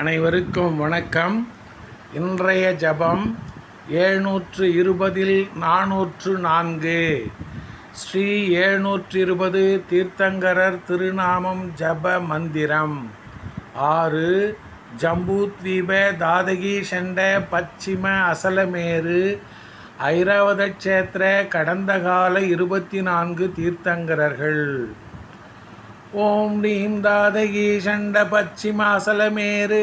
அனைவருக்கும் வணக்கம். இன்றைய ஜபம் ஏழ்நூற்று இருபதில் நானூற்று நான்கு ஸ்ரீ ஏழ்நூற்று இருபது தீர்த்தங்கரர் திருநாமம் ஜப மந்திரம். ஆறு ஜம்பூத்வீப தாதகி செண்ட பச்சிம அசலமேரு ஐராவத க்ஷேத்திர கடந்த கால இருபத்தி நான்கு தீர்த்தங்கரர்கள். ஓம் ரீம் தாதகி சண்ட பச்சிமாசலமேரு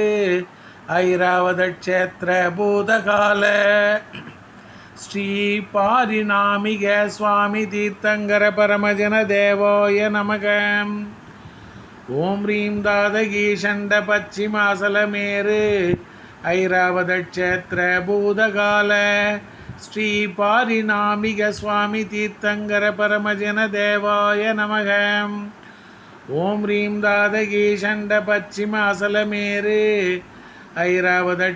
ஐராவத க்ஷேத்திர பூதகால. ஸ்ரீ பாரிநாமிக சுவாமி தீர்த்தங்கர பரமஜன தேவோய நமக. ஓம் ரீம் தாதகி சண்ட பச்சிமாசலமேரு ஐராவத க்ஷேத்திர பூதகால. ஸ்ரீ பாரிநாமிக சுவாமி தீர்த்தங்கர பரமஜன தேவாய நமகம் ஓம் ரீம் தாதகி சண்ட பச்சிம அசலமேரு ஐராவத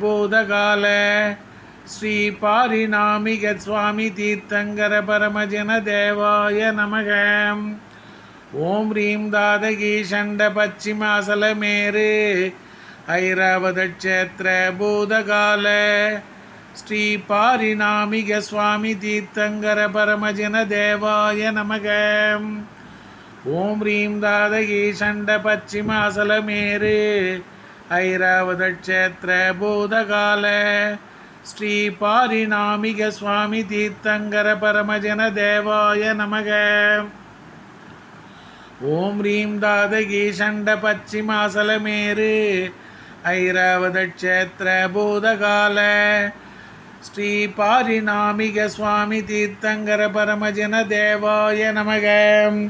பூதகால. ஸ்ரீ பாரிநாமிக சுவாமி தீர்த்தங்கர பரமஜன தேவாய நமக. ஓம் ரீம் தாதகி சண்ட பச்சிம அசலமேரு ஐராவத பூதகால. ஸ்ரீ பாரிநாமிக சுவாமி தீர்த்தங்கர பரமஜன தேவாய நமகம் ஓம் ரீம் தாதகி சண்ட பச்சிமாசலமேரு ஐராவத க்ஷேத்திர பூதகால. ஸ்ரீ பாரிநாமிக சுவாமி தீர்த்தங்கர பரமஜன தேவாய நமக. ஓம் ரீம் தாதகி சண்ட பச்சிமாசலமேரு ஐராவத க்ஷேத்திர பூதகால. ஸ்ரீ பாரிநாமிக சுவாமி தீர்த்தங்கர பரமஜன தேவாய நமகம்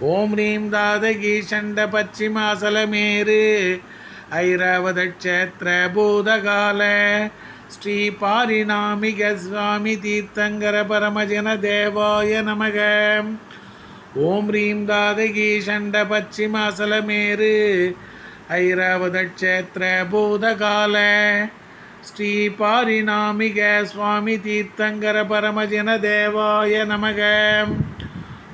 ஓம் ரீம் தாதகி சண்ட பச்சிமாசலமேரு ஐராவத க்ஷேத்திர பூதகால. ஸ்ரீ பாரிணாமிக சுவாமி தீர்த்தங்கர பரமஜன தேவாய நமக. ஓம் ரீம் தாதகி சண்ட பச்சிமாசலமேரு ஐராவத க்ஷேத்திர பூதகால. ஸ்ரீ பாரிணாமிக சுவாமி தீர்த்தங்கர பரமஜன தேவாய நமகம்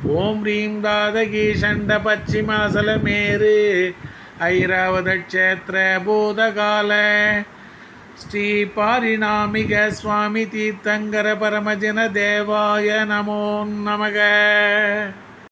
ஓம் ரீம் தாதகி ஷண்ட பச்சிமாசலமேரு ஐராவத க்ஷேத்திர பூதகால. ஸ்ரீ பாரிணாமிக சுவாமி தீர்த்தங்கர பரமஜன தேவாய நமோ நமக.